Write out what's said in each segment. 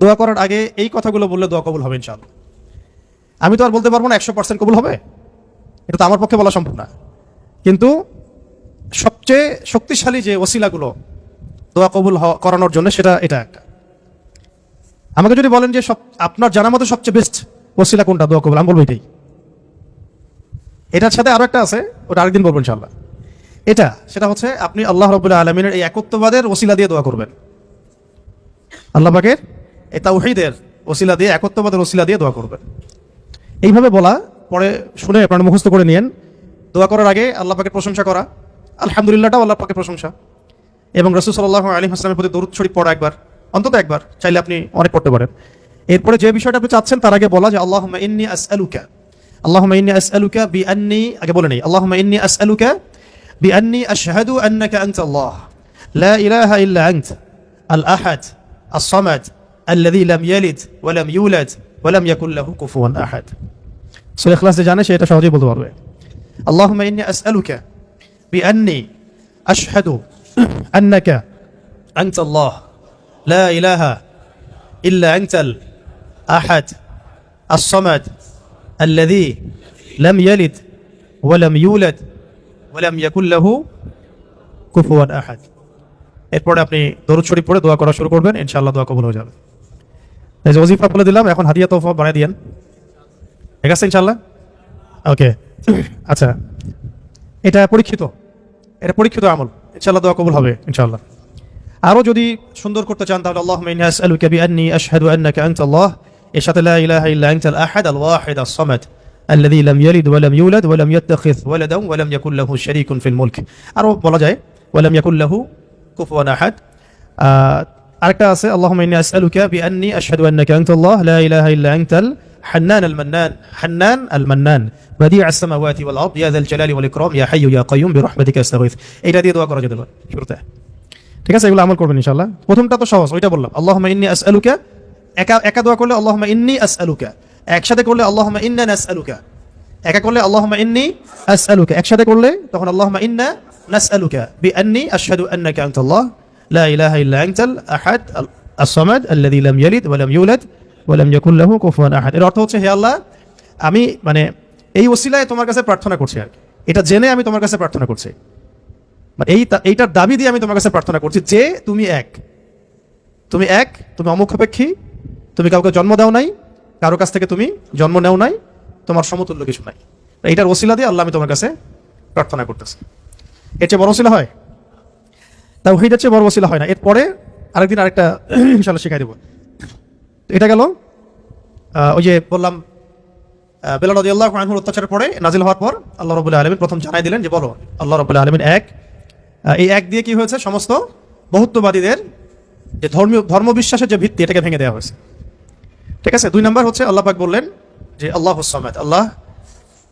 দোয়া করার আগে এই কথাগুলো বললে দোয়া কবুল হবে ইনশাল্লাহ আমি তো আর বলতে পারব না, একশো পার্সেন্ট কবুল হবে। এটা তো আমার পক্ষে বলা সম্ভব না। কিন্তু সবচেয়ে শক্তিশালী যে ওসিলাগুলো দোয়া কবুল করানোর জন্য সেটা এটা একটা। আমাকে যদি বলেন যে সব, আপনার জানার মতো সবচেয়ে বেস্ট ওসিলা কোনটা? দোয়া কবুল, আমি বলব এটাই। এটার সাথে আরও একটা আছে, ওটা আরেকদিন বলব ইনশাল্লাহ এটা, সেটা হচ্ছে আপনি আল্লাহ রবুল্লাহ আলমিনের এই একত্ববাদের ওসিলা দিয়ে দোয়া করবেন। আল্লাহ পাকের এই তাওহীদের ওসিলা দিয়ে একত্ববাদের ওসিলা দিয়ে দোয়া করবেন এইভাবে বলা পরে শুনে আপনারা মুখস্থ করে নিয়েন দোয়া করার আগে আল্লাহ পাকের প্রশংসা করা আলহামদুলিল্লাহটাও আল্লাহ পাকের প্রশংসা এবং রসুল সাল্লাহ আলী হাসলামের প্রতি দরুদ শরীফ পড়া একবার অন্তত একবার চাইলে আপনি অনেক পড়তে পারেন এরপরে যে বিষয়টা আপনি চাচ্ছেন তার আগে বলা যে আল্লাহ ইন্নি আসআলুকা আল্লাহ ইন্নি আসআলুকা বি আন্নি আগে বলে নেই আল্লাহ ইন্নি আসআলুকা বি আন্নি আশহাদু আন্নাকা আনতা আল্লাহ লা ইলাহা ইল্লা আনত আল আহাদ الصمد الذي لم يلد ولم يولد ولم يكن له كفوا احد সূরা ইখলাসে জানে সে এটা সহজেই বলতে পারবে اللهم اني اسالك باني اشهد انك انت الله لا اله الا انت الاحد الصمد الذي لم يلد ولم يولد ولم يكن له كفوا احد এরপরে আপনি দরুদ শরীফ পড়ে দোয়া করা শুরু করবেন ইনশাআল্লাহ দোয়া কবুল হয়ে যাবে এই যে ওজিফা বলে দিলাম এখন হাদিয়া তোফা বানিয়ে দিয়েন ঠিক আছে ইনশাআল্লাহ ওকে আচ্ছা এটা পরীক্ষিত এটা পরীক্ষিত আমল ইনশাআল্লাহ দোয়া কবুল হবে ইনশাআল্লাহ আরও যদি সুন্দর করতে চান তাহলে আল্লাহ ইন্নি আসআলুকা বিআন্নি আশহাদু আন্নাকা আনতা আল্লাহ এর সাথে লা ইলাহা ইল্লা আনতাল আহাদ আল ওয়াহিদ আস সামাদ الذي لم يلد ولم يولد ولم يتخذ ولدا ولم يكن له شريك في الملك আরও বলা যায় ولم يكن له كفوا احد আহ, আরেকটা আছে اللهم اني اسالك باني اشهد انك انت الله لا اله الا انت الحنان المنان حنان المنان بديع السماوات والارض يا ذا الجلال والاكرام يا حي يا قيوم برحمتك استغيث এটা দিয়ে দোয়া করা যেতে পারে শুরুতে ঠিক আছে এগুলো আমল করবেন ইনশাআল্লাহ প্রথমটা তো সহজ ওইটা বললাম আল্লাহুম্মা ইন্নী আসআলুকা একা একা দোয়া করলে আল্লাহুম্মা ইন্নী আসআলুকা একসাথে করলে আল্লাহুম্মা ইন্না নাসআলুকা একা করলে আল্লাহুম্মা ইন্নী আসআলুকা একসাথে করলে তখন আল্লাহুম্মা ইন্না নাসআলুকা বিআন্নী আশহাদু আন্নাকা আনতাল্লাহ ইল্লা আনতাল আহাদ আস-সামাদ আল্লাযী লাম ইয়ালিদ ওয়া লাম ইউলাদ ওয়া লাম ইয়াকুল লাহু কুফুয়ান আহাদ এর অর্থ হচ্ছে, হে আল্লাহ, আমি মানে এই ওসিলায় তোমার কাছে প্রার্থনা করছি আর। এটা জেনে আমি তোমার কাছে প্রার্থনা করছি। মানে এই এইটার দাবি দিয়ে আমি তোমার কাছে প্রার্থনা করছি যে তুমি এক। তুমি এক, তুমি অমুখাপেক্ষী, তুমি কাউকে জন্ম দাও নাই, কারও কাছ থেকে তুমি জন্ম নেও নাই, তোমার সমতুল্য কিছু নাই। এইটার ওসিলা দিয়ে আল্লাহ আমি তোমার কাছে প্রার্থনা করতেছি। এর চেয়ে বড় ওসিলা হয়? তা ওইটার চেয়ে বড় ওসিলা হয় না। এরপরে আরেকদিন আরেকটা ইনশাল্লাহ শিখাই দেবো। এটা গেল। ওই যে বললাম বেলাল আল্লাহ আনহুর অত্যাচারের পরে নাজিল হওয়ার পর আল্লাহ রবুল্লাহ আলমিন প্রথম জানাই দিলেন যে, বলো, আল্লাহ রবুল্লাহ আলমিন এক। এই এক দিয়ে কি হয়েছে? সমস্ত বহুত্ববাদীদের যে ধর্মীয়, ধর্মবিশ্বাসের যে ভিত্তি, এটাকে ভেঙে দেওয়া হয়েছে। ঠিক আছে? দুই নম্বর হচ্ছে আল্লাহ পাক বললেন যে, আল্লাহ হুসামেদ আল্লাহ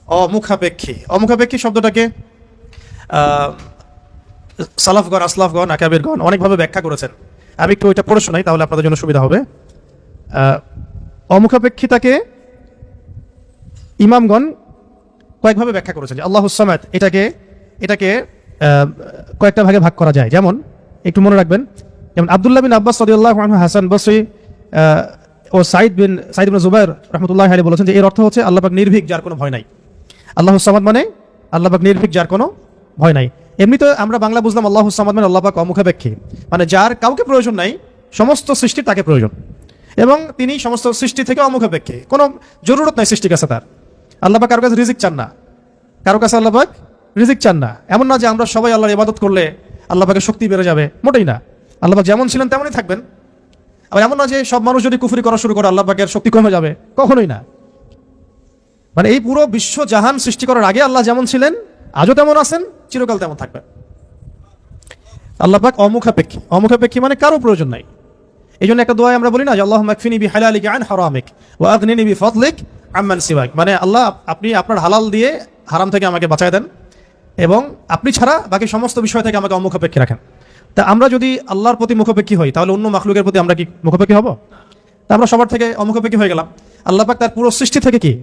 অমুখাপেক্ষী। অমুখাপেক্ষী শব্দটাকে সালাফগণ, আসলাফগণ, আকাবিরগণ অনেকভাবে ব্যাখ্যা করেছেন। আমি একটু ওইটা পড়ে শোনাই, তাহলে আপনাদের জন্য সুবিধা হবে। অমুখাপেক্ষিতাকে ইমামগণ কয়েকভাবে ব্যাখ্যা করেছেন, যে আল্লাহ এটাকে এটাকে কয়েকটা ভাগে ভাগ করা যায়। যেমন, একটু মনে রাখবেন, যেমন আব্দুল্লাহ বিন আব্বাস সদিউল্লাহ হাসান বসরি ও সাইদ বিন সাইদ বিন জুবাইর রহমতুল্লাহ আলী বলেছেন যে এর অর্থ হচ্ছে আল্লাহবাক নির্ভীক, যার কোনো ভয় নাই। আল্লাহ সামাদ মানে আল্লাহ পাক নির্ভীক, যার কোনো ভয় নাই। এমনিতে আমরা বাংলা বুঝলাম আল্লাহ সামাদ মানে আল্লাহ পাক অমুখাপেক্ষী। মানে যার কাউকে প্রয়োজন নাই, সমস্ত সৃষ্টির তাকে প্রয়োজন। এবং তিনি সমস্ত সৃষ্টি থেকে অমুখাপেক্ষী। কোনো জরুরত নাই সৃষ্টির কাছে তার। আল্লাহ পাক কারও কাছে রিজিক চান না। কারও কাছে আল্লাহ পাক রিজিক চান না। এমন না যে আমরা সবাই আল্লাহর ইবাদত করলে আল্লাহ পাকের শক্তি বেড়ে যাবে। মোটেই না। আল্লাহ পাক যেমন ছিলেন তেমনই থাকবেন। আবার এমন না যে সব মানুষ যদি কুফরি করা শুরু করে, আল্লাহ পাকের শক্তি কমে যাবে। কখনোই না। মানে এই পুরো বিশ্ব জাহান সৃষ্টি করার আগে আল্লাহ যেমন ছিলেন, আজও তেমন আছেন। চিরকাল তেমন থাকবে। আল্লাহ পাক অমুখাপেক্ষী। অমুখাপেক্ষী মানে কারও প্রয়োজন নাই। এই জন্য একটা দোয়া আমরা বলি না যে আল্লাহ মাকফিনি বি হালালিক আন হারামিক ওয়া আগনিনি বি ফদলিক আম্মান সিওয়াক। মানে আল্লাহ আপনি আপনার হালাল দিয়ে হারাম থেকে আমাকে বাঁচায় দেন এবং আপনি ছাড়া বাকি সমস্ত বিষয় থেকে আমাকে অমুখাপেক্ষী রাখেন। তা আমরা যদি আল্লাহর প্রতি মুখাপেক্ষী হই, তাহলে অন্য মাখলুকের প্রতি আমরা কি মুখাপেক্ষী হব? তা আমরা সবার থেকে অমুখাপেক্ষী হয়ে গেলাম। আল্লাহ পাক তার পুরো সৃষ্টি থেকে কি?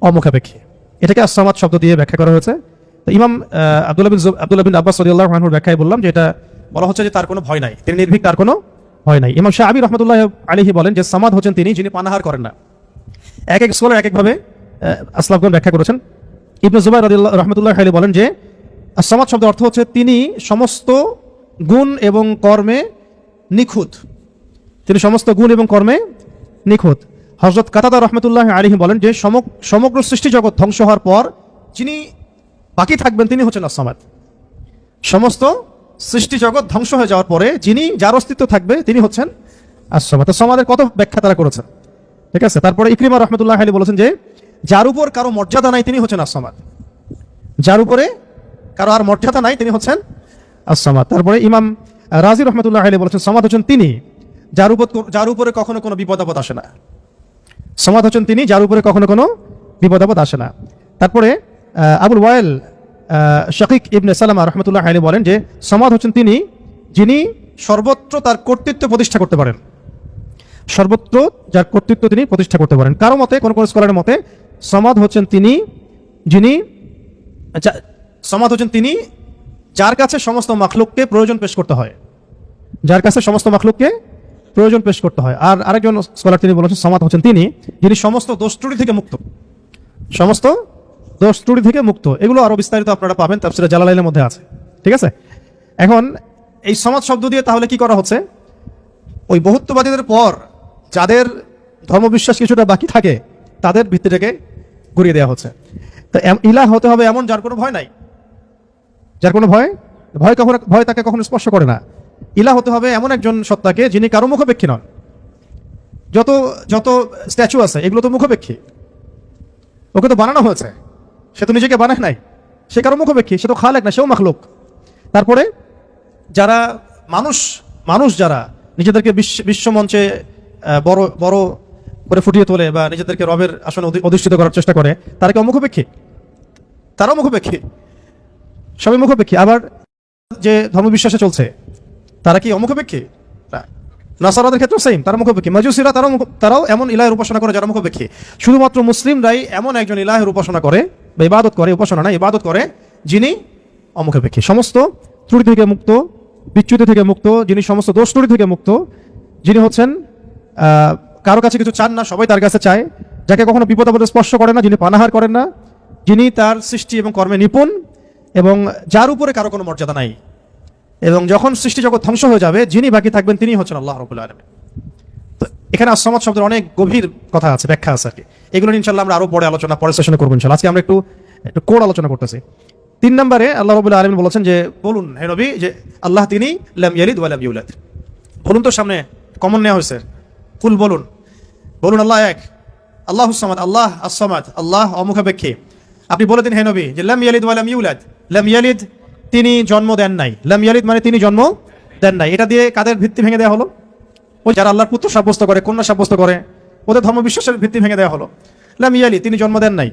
অমুখাপেক্ষী। এটাকে আসামাত শব্দ দিয়ে ব্যাখ্যা করা হয়েছে। ইমাম আব্দুল্লাহ বিন আব্দুল্লাহ বিন আব্বাস রহমানুর ব্যাখ্যায় বললাম যে এটা বলা হচ্ছে যে তার কোনো ভয় নাই। তিনি নির্ভীক, তার কোনো ভয় নাই। ইমাম শাহ আবি রহমতুল্লাহ আলিহি বলেন যে সামাদ হচ্ছেন তিনি যিনি পানাহার করেন না। এক এক স্কলার এক একভাবে আসলাফগণ ব্যাখ্যা করেছেন। ইবনে জুবাই রাদিয়াল্লাহু, রহমতুল্লাহ আলী বলেন যে সামাদ শব্দ অর্থ হচ্ছে তিনি সমস্ত গুণ এবং কর্মে নিখুঁত। তিনি সমস্ত গুণ এবং কর্মে নিখুঁত। হজরত কাতাদা রহমতুল্লাহ আলিহি বলেন যে সমগ- সমগ্র সৃষ্টি জগৎ ধ্বংস হওয়ার পর, যিনি বাকি থাকবেন তিনি হচ্ছেন আসামাদ। সমস্ত সৃষ্টি জগৎ ধ্বংস হয়ে যাওয়ার পরে যিনি যার অস্তিত্ব থাকবে, তিনি হচ্ছেন আসামাদ। সমাদের কত ব্যাখ্যা তারা করেছেন ঠিক আছে? তারপরে ইকরিমা রহমতুল্লাহ আলী বলেছেন যে, যার উপর কারও মর্যাদা নাই, তিনি হচ্ছেন আসামাদ। যার উপরে কারও আর মর্যাদা নাই, তিনি হচ্ছেন আসামাদ। তারপরে ইমাম রাজি রহমতুল্লাহ আলী বলেছেন, সমাদ হচ্ছেন তিনি, যার উপর যার উপরে কখনো কোনো বিপদ আপদ আসে না। সমাদ হচ্ছেন তিনি, যার উপরে কখনো কোনো বিপদ আপদ আসে না। তারপরে আবুল ওয়াইল শাকিক ইবনে সালামা রহমতুল্লাহ আলী বলেন যে, সমাদ হচ্ছেন তিনি, যিনি সর্বত্র তার কর্তৃত্ব প্রতিষ্ঠা করতে পারেন। সর্বত্র যার কর্তৃত্ব তিনি প্রতিষ্ঠা করতে পারেন। কারও মতে, কোন কোন স্কলারের মতে, সমাদ হচ্ছেন তিনি, যিনি যা- সমাদ হচ্ছেন তিনি, যার কাছে সমস্ত মাখলুককে প্রয়োজন পেশ করতে হয়। যার কাছে সমস্ত মাখলুককে প্রয়োজন পেশ করতে হয়। আর আরেকজন স্কলার তিনি বলেছেন, সমাদ হচ্ছেন তিনি, যিনি সমস্ত দোষ থেকে মুক্ত। সমস্ত দোষ ত্রুটি থেকে মুক্ত। এগুলো আরও বিস্তারিত আপনারা পাবেন, তাফসিরে জালালাইলের মধ্যে আছে। ঠিক আছে? এখন এই সমাজ শব্দ দিয়ে তাহলে কি করা হচ্ছে? ওই বহুত্ববাদীদের পর যাদের ধর্মবিশ্বাস কিছুটা বাকি থাকে, তাদের ভিত্তিটাকে ঘুরিয়ে দেওয়া হচ্ছে। তো ইলা হতে হবে এমন যার কোনো ভয় নাই। যার কোনো ভয়? ভয় কখনো, ভয় তাকে কখনো স্পর্শ করে না। ইলা হতে হবে এমন একজন সত্তাকে যিনি কারও মুখপেক্ষী নন। যত যত স্ট্যাচু আছে, এগুলো তো মুখপেক্ষী। ওকে তো বানানো হয়েছে। সে তো নিজেকে বানায় নাই। সে কারও মুখপেক্ষী সে তো খালেক না, সেও মাখলুক। তারপরে যারা মানুষ মানুষ যারা নিজেদেরকে বিশ্ব বিশ্বমঞ্চে বড় বড় করে ফুটিয়ে তোলে বা নিজেদেরকে রবের আসনে অধি- অধিষ্ঠিত করার চেষ্টা করে, তারা কি মুখপেক্ষী তারাও মুখপেক্ষী সবাই মুখপেক্ষী আবার যে ধর্মবিশ্বাসে চলছে, তারা কি অমুখপেক্ষী। নাসারাদের ক্ষেত্রে সেম তারা মুখপেক্ষী মাজুসিরা তারাও তারাও এমন ইলাহের উপাসনা করে যারা মুখপেক্ষী শুধুমাত্র মুসলিমরাই এমন একজন ইলাহের উপাসনা করে বা ইবাদত করে, উপাসনা না ইবাদত করে যিনি অমুখপেক্ষী সমস্ত ত্রুটি থেকে মুক্ত, বিচ্যুতি থেকে মুক্ত, যিনি সমস্ত দোষ ত্রুটি থেকে মুক্ত, যিনি হচ্ছেন কারও কাছে কিছু চান না, সবাই তার কাছে চায়, যাকে কখনো বিপদ আপদে স্পর্শ করে না, যিনি পানাহার করেন না, যিনি তার সৃষ্টি এবং কর্মে নিপুণ এবং যার উপরে কারও কোনো মর্যাদা নাই। এবং যখন সৃষ্টি জগৎ ধ্বংস হয়ে যাবে, যিনি বাকি থাকবেন তিনি হচ্ছেন আল্লাহ রবুল্লা আলমী এখানে আসমাদ শব্দের অনেক গভীর কথা আছে, ব্যাখ্যা আছে আর কি। এগুলো ইনশাল্লাহ আমরা আরও পরে আলোচনা, পরের সেশনে করব ইনশাল্লাহ আজকে আমরা একটু একটু কোড আলোচনা করতেছি। তিন নম্বরে আল্লাহ রবুল্লা আলমিন বলেছেন যে, বলুন হে নবী, যে আল্লাহ তিনি লাম ইয়ালিদ ওয়া লাম ইউলাদ। বলুন তো সামনে কমন নেওয়া হয়েছে। কুল বলুন। বলুন আল্লাহ এক, আল্লাহ সামাদ, আল্লাহ আসামাদ আল্লাহ অমুখাপেক্ষী। আপনি বলে দিন হে নবী, যে লাম ইয়ালিদ ওয়া লাম ইউলাদ। লাম ইয়ালিদ তিনি জন্ম দেন নাই। লাম ইয়ালিদ মানে তিনি জন্ম দেন নাই। এটা দিয়ে কাদের ভিত্তি ভেঙে দেওয়া হলো? ওই যারা আল্লাহর পুত্র সাব্যস্ত করে, কন্যা সাব্যস্ত করে, ওদের ধর্মবিশ্বাসের ভিত্তি ভেঙে দেওয়া হলো। লাম ইয়ালি, তিনি জন্ম দেন নাই।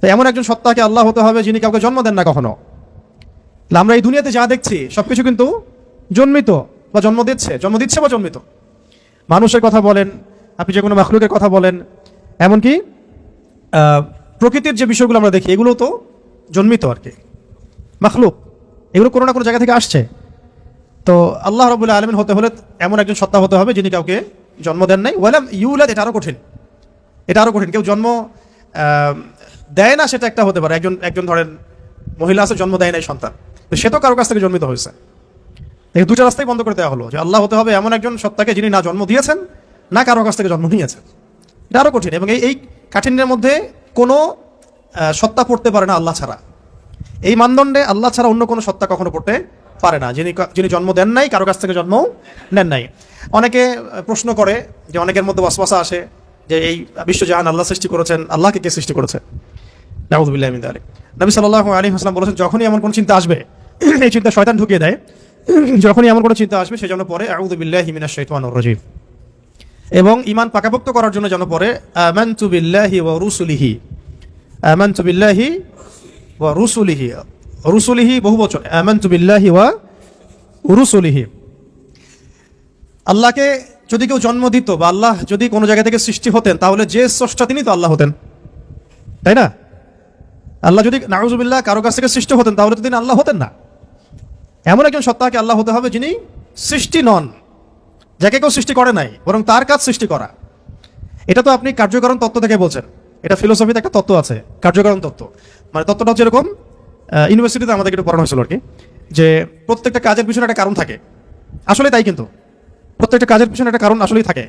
তো এমন একজন সত্তাকে আল্লাহ হতে হবে যিনি কাউকে জন্ম দেন না কখনো। আমরা এই দুনিয়াতে যা দেখছি, সবকিছু কিন্তু জন্মিত বা জন্ম দিচ্ছে জন্ম দিচ্ছে বা জন্মিত। মানুষের কথা বলেন, আপনি যে কোনো মাখলুকের কথা বলেন, এমনকি প্রকৃতির যে বিষয়গুলো আমরা দেখি এগুলো তো জন্মিত আর কি। মাখলুক, এগুলো কোনো না কোনো জায়গা থেকে আসছে। তো আল্লাহ রবুল্লাহ আলমিন হতে হলে এমন একজন সত্তা হতে হবে যিনি কাউকে জন্ম দেন নাই। ওয়ালাম ইউলাদ, এটা আরও কঠিন। এটা আরও কঠিন। কেউ জন্ম দেয় না, সেটা একটা হতে পারে। একজন একজন ধরেন মহিলা আছে, জন্ম দেয় নাই সন্তান। তো সে তো কারও কাছ থেকে জন্মিত হয়েছে। এই দুটা রাস্তাই বন্ধ করে দেওয়া হলো। যে আল্লাহ হতে হবে এমন একজন সত্তাকে যিনি না জন্ম দিয়েছেন, না কারও কাছ থেকে জন্ম নিয়েছেন। এটা আরও কঠিন। এবং এই এই কাঠিন্যের মধ্যে কোনো সত্তা পড়তে পারে না আল্লাহ ছাড়া। এই মানদণ্ডে আল্লাহ ছাড়া অন্য কোনো সত্তা কখনো পড়তে পারে না। যিনি যিনি জন্ম দেন নাই, কারও কাছ থেকে জন্মও নেন নাই। অনেকে প্রশ্ন করে যে অনেকের মধ্যে ওয়াসওয়াসা আসে যে এই বিশ্বজাহান আল্লাহ সৃষ্টি করেছেন, আল্লাহকে কে সৃষ্টি করেছে? নাউযুবিল্লাহি মিন যালিক নবী সাল্লাল্লাহু আলী ওয়াসাল্লাম বলেছেন, যখনই এমন কোনো চিন্তা আসবে, এই চিন্তা শয়তান ঢুকিয়ে দেয়। যখনই এমন কোনো চিন্তা আসবে, সেজন্য পরে আউযু বিল্লাহি মিনাশ শাইতানির রাজিম। এবং ইমান পাকাপোক্ত করার জন্য যেন পরে, আমানতু বিল্লাহি ওয়া রুসুলিহি। আমানতু বিল্লাহি ওয়া রুসুলিহি। রুসুলিহি বহু বচন বিল্লাহি ওয়া রুসুলিহি। আল্লাহকে যদি কেউ জন্ম দিত বা আল্লাহ যদি কোনো জায়গা থেকে সৃষ্টি হতেন, তাহলে যে স্রষ্টা তিনি তো আল্লাহ হতেন। তাই না? আল্লাহ যদি নাউজুবিল্লাহ কারও কাছ থেকে সৃষ্টি হতেন, তাহলে তো তিনি আল্লাহ হতেন না। এমন একজন সত্তাকে আল্লাহ হতে হবে যিনি সৃষ্টি নন, যাকে কেউ সৃষ্টি করে নাই, বরং তার কাজ সৃষ্টি করা। এটা তো আপনি কার্যকরণ তত্ত্ব থেকে বলছেন। এটা ফিলোসফিতে একটা তত্ত্ব আছে, কার্যকরণ তত্ত্ব। মানে তত্ত্বটা হচ্ছে এরকম ইউনিভার্সিটিতে আমাদেরকে একটু পড়ানো হয়েছিল আর কি, যে প্রত্যেকটা কাজের পিছনে একটা কারণ থাকে। আসলে তাই কিন্তু। প্রত্যেকটা কাজের পিছনে একটা কারণ আসলেই থাকে।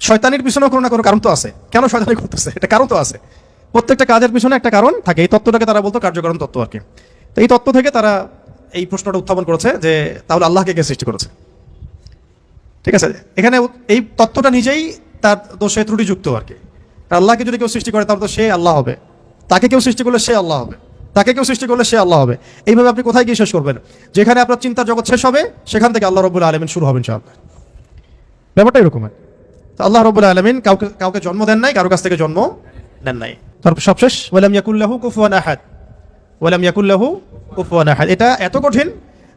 শয়তানির পিছনেও কোনো না কোনো কারণ তো আছে। কেন শয়তানি করতেছে? এটা কারণ তো আছে। প্রত্যেকটা কাজের পিছনে একটা কারণ থাকে। এই তত্ত্বটাকে তারা বলতো কার্যকরণ তত্ত্ব আর কি। তো এই তত্ত্ব থেকে তারা এই প্রশ্নটা উত্থাপন করেছে যে তাহলে আল্লাহকে কে সৃষ্টি করেছে? ঠিক আছে? এখানে এই তত্ত্বটা নিজেই তার দোষে ত্রুটিযুক্ত আর কি। আল্লাহকে যদি কেউ সৃষ্টি করে, তাহলে তো সে আল্লাহ হবে। তাকে কেউ সৃষ্টি করলে সে আল্লাহ হবে। তাকে কেউ সৃষ্টি করলে সে আল্লাহ হবে। এইভাবে আপনি কোথায় গিয়ে শেষ করবেন? যেখানে আপনার চিন্তার জগৎ শেষ হবে, সেখান থেকে আল্লাহ রবুল্লা আলমিন শুরু হবেন ইনশাআল্লাহ। ব্যাপারটা এরকম আল্লাহ রবুল্লা আলমিন কাউকে কাউকে জন্ম দেন নাই, কারও কাছ থেকে জন্ম নেন নাই। তারপর সবশেষ, ওয়ালাম ইয়াকুল্লাহু কুফুয়ান আহাদ। ওয়ালাম ইয়াকুল্লাহু কুফুয়ান আহাদ। এটা এত কঠিন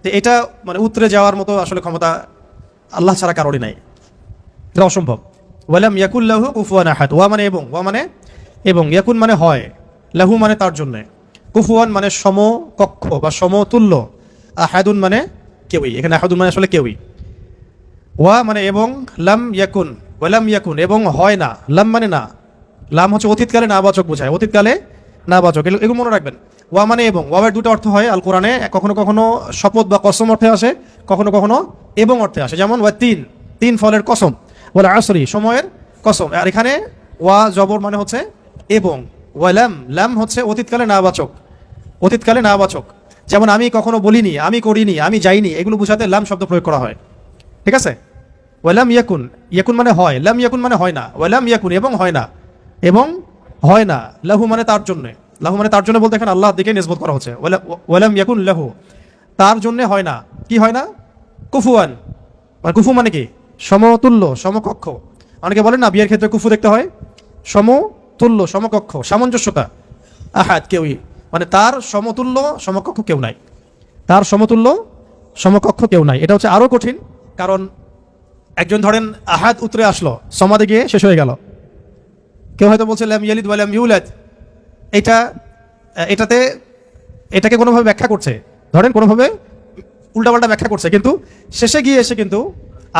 যে এটা মানে উতরে যাওয়ার মতো আসলে ক্ষমতা আল্লাহ ছাড়া কারোরই নাই। এটা অসম্ভব। ওয়ালাম ইয়াকুল্লাহু কুফুয়ান আহাদ। ওয়া মানে এবং, ওয়া মানে এবং। ইয়াকুন মানে হয়, লাহু মানে তার জন্য। কুফুয়ান মানে সমকক্ষ বা সমতুল্য। আহাদুন মানে কেউই। এখানে আহাদুন মানে আসলে কেউই। ওয়া মানে এবং লাম ইয়াকুন ওয়ালাম ইয়াকুন এবং হয় না। লাম মানে না। লাম হচ্ছে অতীতকালে না বাচক বোঝায়। অতীতকালে না বাচক এগুলো মনে রাখবেন। ওয়া মানে এবং। ওয়াবের দুটো অর্থ হয় আল কোরআনে কখনো কখনো শপথ বা কসম অর্থে আসে, কখনো কখনো এবং অর্থে আসে। যেমন ওয়া তিন। তিন ফলের কসম। বলে আসরি, সময়ের কসম। আর এখানে ওয়া জবর মানে হচ্ছে এবং। ওয়ালাম লাম। হচ্ছে অতীতকালে না বাচক অতীতকালে না বাচক। যেমন আমি কখনো বলিনি, আমি করিনি, আমি যাইনি, এগুলো বোঝাতে লাম শব্দ প্রয়োগ করা হয়। ঠিক আছে? ওয়ালাম ইয়াকুন ইয়াকুন মানে হয়, লাম ইয়াকুন মানে হয় না, ওয়ালাম ইয়াকুন এবং হয় না, এবং হয় না, লাহু মানে তার জন্য, লাহু মানে তার জন্য বলতে এখানে আল্লাহর দিকে নিসবত করা হচ্ছে, ওয়ালা- ওয়ালাম ইয়াকুন লাহু, তার জন্য হয় না, কি হয় না? কুফুয়ান মানে কুফু মানে কি? সমতুল্য, সমকক্ষ। অনেকে বলেন না, বিয়ের ক্ষেত্রে কুফু দেখতে হয়? সমতুল্য, সমকক্ষ, সামঞ্জস্যতা। আহাত কেউই মানে তার সমতুল্য সমকক্ষ কেউ নাই। তার সমতুল্য সমকক্ষ কেউ নাই। এটা হচ্ছে আরও কঠিন, কারণ একজন ধরেন আহাত উতরে আসলো, সমাধে গিয়ে শেষ হয়ে গেল। কেউ হয়তো বলছে ল্যাম ইয়ালিদ ওয়ালাম ইউলাদ। এটা, এটাতে, এটাকে কোনোভাবে ব্যাখ্যা করছে। ধরেন কোনোভাবে উল্টাপাল্টা ব্যাখ্যা করছে, কিন্তু শেষে গিয়ে এসে কিন্তু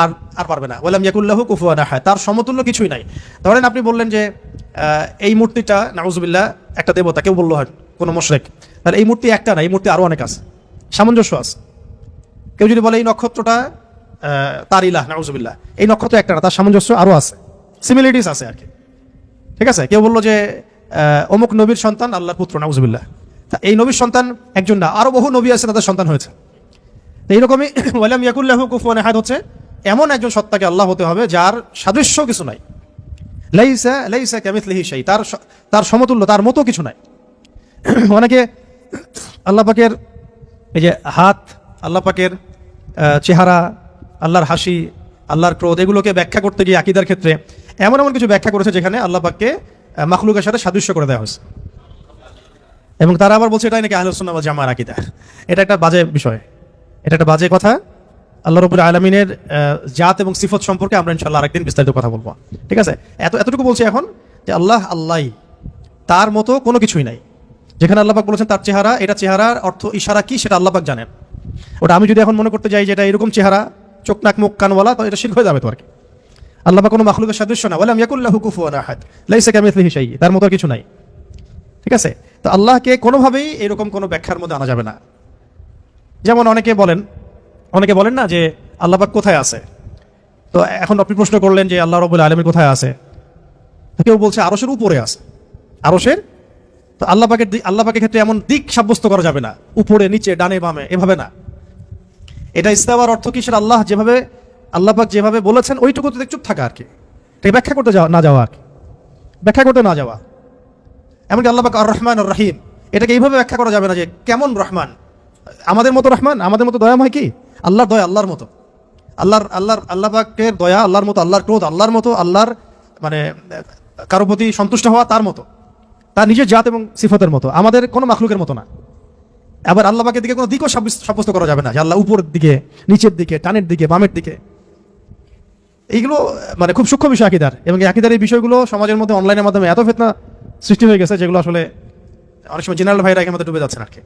আর আর পারবে না। ওয়ালাম ইয়াকুল্লাহু কুফুয়ান আহাদ। তার সমতুল্য কিছুই নাই। ধরেন আপনি বললেন যে এই মূর্তিটা, নাউজুবিল্লাহ, একটা দেবতা, কেউ বলল হয় কোনো মোশরেক। তাহলে এই মূর্তি একটা না, এই মূর্তি আরও অনেক আছে। সামঞ্জস্য আছে। কেউ যদি বলে এই নক্ষত্রটা তার ইলাহ, নাউজুবিল্লাহ, এই নক্ষত্র একটা না, তার সামঞ্জস্য আরও আছে। সিমিলারিটিস আছে আর কি। ঠিক আছে? কেউ বলল যে অমুক নবীর সন্তান, আল্লাহর পুত্র, নাউজুবিল্লাহ। তা এই নবীর সন্তান একজন না আরও বহু নবী আছে তাদের সন্তান হয়েছে। এইরকমই ওয়ালাম ইয়াকুল্লাহু কুফুয়ান আহাদ হচ্ছে, এমন একজন সত্তাকে আল্লাহ হতে হবে যার সাদৃশ্য কিছু নাই। লাইসা লাইসা কামিথলিহি শাই, তার তার সমতুল্য, তার মতো কিছু নাই। অনেকে আল্লাহ পাকের এই যে হাত আল্লাহ পাকের চেহারা আল্লাহর হাসি আল্লাহর ক্রোধ এগুলোকে ব্যাখ্যা করতে গিয়ে আকিদার ক্ষেত্রে এমন এমন কিছু ব্যাখ্যা করেছে যেখানে আল্লাহ পাককে আহ, মাখলুকের সাথে সাদৃশ্য করে দেওয়া হয়েছে। এবং তারা আবার বলছে এটাই নাকি আহলুসুন্নাহ ওয়াল জামার আকিদা? এটা একটা বাজে বিষয়। এটা একটা বাজে কথা। আল্লাহ রবুল আলমিনের জাত এবং সিফত সম্পর্কে আমরা ইনশাল্লাহ আরেকদিন বিস্তারিত কথা বলব। ঠিক আছে? এত এতটুকু বলছি এখন যে আল্লাহ আল্লাহ তার মতো কোনো কিছুই নাই। যেখানে আল্লাপাক বলেছেন তার চেহারা, এটা চেহারার অর্থ ইশারা কি সেটা আল্লাপাক জানেন। ওটা আমি যদি এখন মনে করতে যাই যে এটা এরকম চেহারা, চোখ নাক মুখ কানওয়ালা তো এটা শির হয়ে যাবে তো আর কি। আল্লাহ কোনো মাখলুকের সাদৃশ্য না। বলে আমি ইয়াকুল্লাহু কুফুয়ান তার মতো কিছু নাই। ঠিক আছে? তো আল্লাহকে কোনোভাবেই এরকম কোনো ব্যাখ্যার মধ্যে আনা যাবে না। যেমন অনেকে বলেন অনেকে বলেন না যে আল্লাপাক কোথায় আছে? তো এখন আপনি প্রশ্ন করলেন যে আল্লাহ রবুল আলমীর কোথায় আছে? কেউ বলছে আরসের উপরে আছে। আরসের তো আল্লাহ পাকের আল্লাহ পাকের ক্ষেত্রে এমন দিক সাব্যস্ত করা যাবে না। উপরে, নিচে, ডানে, বামে, এভাবে না। এটা ইস্তাবার অর্থ কি? সেটা আল্লাহ যেভাবে আল্লাহ পাক যেভাবে বলেছেন, ওইটুকুতে চুপ থাকা আর কি। এটাকে ব্যাখ্যা করতে যাওয়া না যাওয়া আর কি? ব্যাখ্যা করতে না যাওয়া। এমনকি আল্লাহ পাক আর রহমান আর রাহিম এটাকে এইভাবে ব্যাখ্যা করা যাবে না যে কেমন রহমান? আমাদের মতো রহমান? আমাদের মতো দয়া হয় কি? আল্লাহর দয়া, আল্লাহর মতো। আল্লাহর আল্লাহর আল্লাহ পাকের দয়া, আল্লাহর মতো, আল্লাহর ক্রোধ, আল্লাহর মতো, আল্লাহর মানে কারও প্রতি সন্তুষ্ট হওয়া তার মতো। তার নিজের জাত এবং সিফতের মতো, আমাদের কোনো মাখলুকের মতো না। আবার আল্লাহ পাকের দিকে কোনো দিকও সাব্যস্ত- করা যাবে না যে আল্লাহ উপরের দিকে, নিচের দিকে টানের দিকে, বামের দিকে। এইগুলো মানে খুব সূক্ষ্ম বিষয় আকিদার। এবং আকিদার এই বিষয়গুলো সমাজের মধ্যে অনলাইনের মাধ্যমে এত ফেতনা সৃষ্টি হয়ে গেছে যেগুলো আসলে অনেক সময় জেনারেল ভাইরা এখানে মধ্যে ডুবে যাচ্ছেন আর কি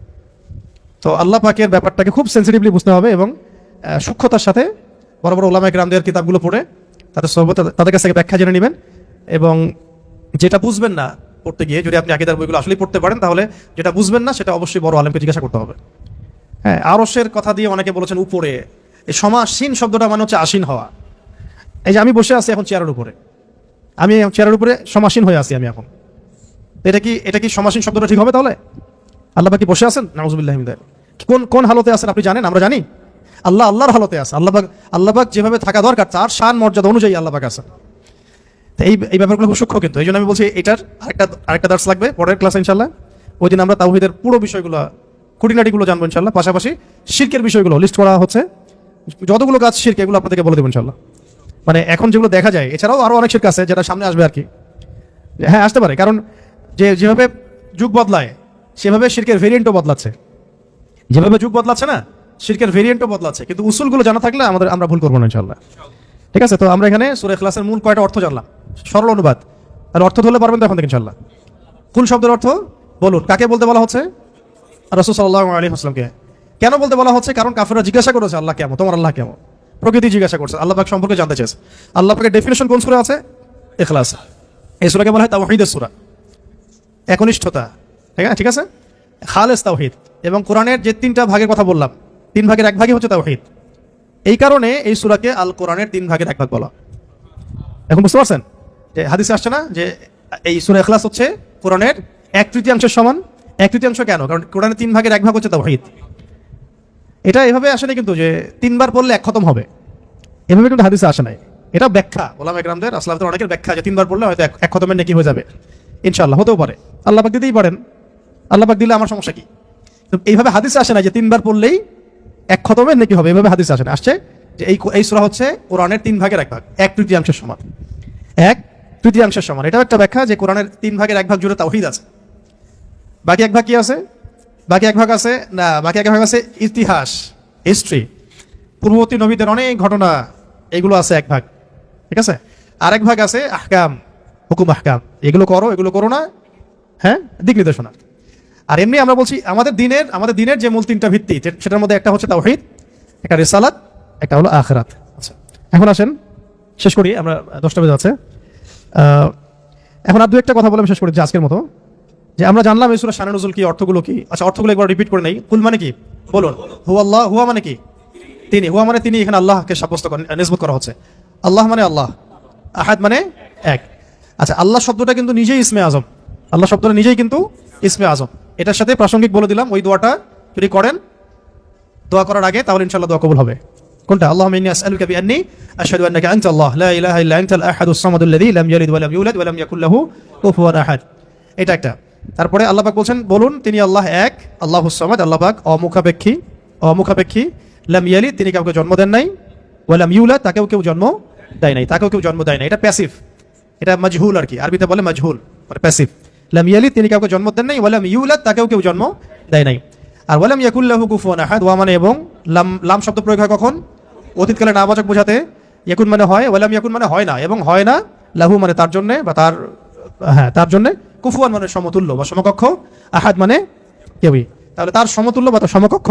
তো আল্লাহ পাকের ব্যাপারটাকে খুব সেন্সিটিভলি বুঝতে হবে এবং সূক্ষ্মতার সাথে বড় বড় ওলামা গ্রামদের কিতাবগুলো পড়ে তাদের সহবত তাদের কাছ থেকে ব্যাখ্যা জেনে নেবেন। এবং যেটা বুঝবেন না পড়তে গিয়ে যদি আপনি আকিদার বইগুলো আসলেই পড়তে পারেন তাহলে যেটা বুঝবেন না সেটা অবশ্যই বড় আলেমকে জিজ্ঞাসা করতে হবে। হ্যাঁ। আরসের কথা দিয়ে অনেকে বলেছেন উপরে। এই সমাসীন শব্দটা মানে হচ্ছে আসীন হওয়া। এই যে আমি বসে আছি এখন চেয়ারের উপরে। আমি চেয়ারের উপরে সমাসীন হয়ে আছি আমি এখন। এটা কি এটা কি সমাসীন শব্দটা ঠিক হবে তাহলে? আল্লাহ কি বসে আছেন? নাউজুবিল্লাহ কোন কোন হালতে আছেন আপনি জানেন? আমরা জানি। আল্লাহ আল্লাহর হালতে আছে। আল্লাহ আল্লাহবাক যেভাবে থাকা দরকার তার শান মর্যাদা অনুযায়ী আল্লাহবাক আছেন। এই এই ব্যাপারগুলো খুব সূক্ষ্ম কিন্তু এই জন্য আমি বলছি এটার আরেকটা আরেকটা দার্স লাগবে পরের ক্লাস ইনশাল্লাহ ওই দিন আমরা তাওহিদের পুরো বিষয়গুলো, খুঁটিনাটিগুলো জানব ইনশাল্লাহ পাশাপাশি শিরকের বিষয়গুলো লিস্ট করা হচ্ছে। যতগুলো কাজ শিরক, এগুলো আপনাদেরকে বলে দেবো ইনশাল্লাহ মানে এখন যেগুলো দেখা যায়, এছাড়াও আরও অনেক শিরক আছে যেটা সামনে আসবে আর কি হ্যাঁ আসতে পারে, কারণ যে, যেভাবে যুগ বদলায়, সেভাবে শিরকের ভেরিয়েন্টও বদলাচ্ছে। যেভাবে যুগ বদলাচ্ছে না, শিরকের ভেরিয়েন্টও বদলাচ্ছে। কিন্তু উসুলগুলো জানা থাকলে আমাদের, আমরা ভুল করব না ইনশাল্লাহ ঠিক আছে, তো আমরা এখানে সুরে ক্লাসের মূল কয়টা অর্থ জানলাম? সরল অনুবাদ। আর অর্থ ধরলে পারবেন তো এখন থেকে ইনশাল্লাহ কোন শব্দের অর্থ? বলুন, কাকে বলতে বলা হচ্ছে? রসুল সাল্লাহ আলী হাসলামকে কেন বলতে বলা হচ্ছে? কারণ কাফেররা জিজ্ঞাসা করেছে, আল্লাহ কেমন তোমার আল্লাহ কেমন প্রকৃতি জিজ্ঞাসা করছে। আল্লাহ পাক সম্পর্কে জানতে চেয়েছে। আল্লাহ পাকের ডেফিনেশন কোন সুরা আছে? এখলাস এই সুরাকে বলা হয় তাওহিদের সুরা। একনিষ্ঠতা। ঠিক আছে? ঠিক আছে? খালেস তাওহিদ। এবং কোরআনের যে তিনটা ভাগের কথা বললাম, তিন ভাগের এক ভাগই হচ্ছে তাওহিদ। এই কারণে এই সুরাকে আল কোরআনের তিন ভাগের এক ভাগ বলা এখন বুঝতে পারছেন? যে হাদিসে আসছে না যে এই সুরা এখলাস হচ্ছে কোরআনের এক তৃতীয়াংশের সমান। এক তৃতীয়াংশ কেন? কারণ কোরআনের তিন ভাগের এক ভাগ হচ্ছে তাওহিদ। এটা এভাবে আসে না কিন্তু যে তিনবার পড়লে এক খতম হবে। এভাবে কিন্তু হাদিসে আসে নাই। এটা ব্যাখ্যা। ওলাম একরামদের আসলামদের অনেকের ব্যাখ্যা যে তিনবার পড়লে হয়তো এক- খতমের নাকি হয়ে যাবে। ইনশাল্লাহ হতেও পারে। আল্লাহ পাক দিতেই পারেন। আল্লাহ পাক দিলে আমার সমস্যা কি? এইভাবে হাদিসে আসে না যে তিনবার পড়লেই এক খতমের নাকি হবে। এইভাবে হাদিসে আসে না আসছে যে এই এই সূরা হচ্ছে কোরআনের তিন ভাগের এক ভাগ। এক তৃতীয়াংশের সমান। এক তৃতীয়াংশের সমান। এটাও একটা ব্যাখ্যা যে কোরআনের তিন ভাগের এক ভাগ জুড়ে তাওহিদ আছে। বাকি এক ভাগ কি আছে? বাকি এক ভাগ আছে, না, বাকি এক ভাগ আছে ইতিহাস হিস্ট্রি পূর্ববর্তী নবীদের অনেক ঘটনা, এগুলো আছে এক ভাগ। ঠিক আছে? আরেক ভাগ আছে আহকাম, হুকুম আহকাম। এগুলো করো এগুলো করো না। হ্যাঁ? দিক নির্দেশনা। আর এমনি আমরা বলছি, আমাদের দিনের আমাদের দিনের যে মূল তিনটা ভিত্তি সেটার মধ্যে একটা হচ্ছে তাওহিদ, একটা রেসালাত, একটা হলো আখরাত। আচ্ছা এখন আসেন, শেষ করি, আমরা দশটা বেজে আছে। এখন আর দু একটা কথা বলে আমি শেষ করি যে আজকের মতো। যে আমরা জানলাম এই সুরা নজুল কি, অর্থগুলো কি? আচ্ছা অর্থগুলো একবার রিপিট করে নেই। কুল মানে কি? বলুন। হু আল্লাহ, হুয়া মানে কি? তিনি। হুয়া মানে তিনি, এখানে আল্লাহকে সাব্যস্ত নিসবত করা হচ্ছে। আল্লাহ মানে আল্লাহ, আহাদ মানে এক। আচ্ছা আল্লাহ শব্দটা কিন্তু নিজেই ইসমে আজম। আল্লাহ শব্দটা নিজেই কিন্তু ইসমে আজম। এটার সাথে প্রাসঙ্গিক বলে দিলাম, ওই দোয়াটা যদি করেন, দোয়া করার আগে, তাহলে ইনশাল্লাহ দোয়া কবুল হবে। কোনটা আল্লাহ ইন্নী আসআলুকা বিআন্নী আশহাদু আন্নাকা আনতা আল্লাহ লা ইলাহা ইল্লা আনতাল আহাদুস সামাদুল লাযী লাম ইয়ালিদ ওয়া লাম ইউলাদ ওয়া লাম ইয়াকুল লাহু কুফুয়ান আহাদ এটা একটা। তারপরে আল্লাহ পাক বলছেন, বলুন, তিনি আল্লাহ এক আল্লাহুস সামাদ, আল্লাহ পাক অমুখাপেক্ষী অমুখাপেক্ষী। লাম ইয়ালিদ, তিনি কাউকে জন্ম দেন নাই ওয়া লাম তাকেও কেউ জন্ম দেয় নাই, তাকেও কেউ জন্ম দেয় নাই। এটা প্যাসিভ এটা মাজহুল আর কি। আরবিতে বলে মাজহুল মানে প্যাসিভ লাম ইয়ালিদ, তিনি কাউকে জন্ম দেন নাই ওয়া লাম ইউলাদ, তাকেও কেউ জন্ম দেয় নাই। আর ওয়ালাম ইয়াকুল্লাহু কুফুয়ান আহাদ, ওয়া মানে এবং লাম লাম শব্দ প্রয়োগ হয় কখন? অতীতকালে নাবাচক বোঝাতে ইয়াকুন মানে হয়, ওয়ালাম ইয়াকুন মানে হয় না, এবং হয় না, লাহু মানে তার জন্যে বা তার হ্যাঁ তার জন্যে, কুফুয়ান মানে সমতুল্য বা সমকক্ষ, আহাদ মানে কেউই। তাহলে তার সমতুল্য বা তার সমকক্ষ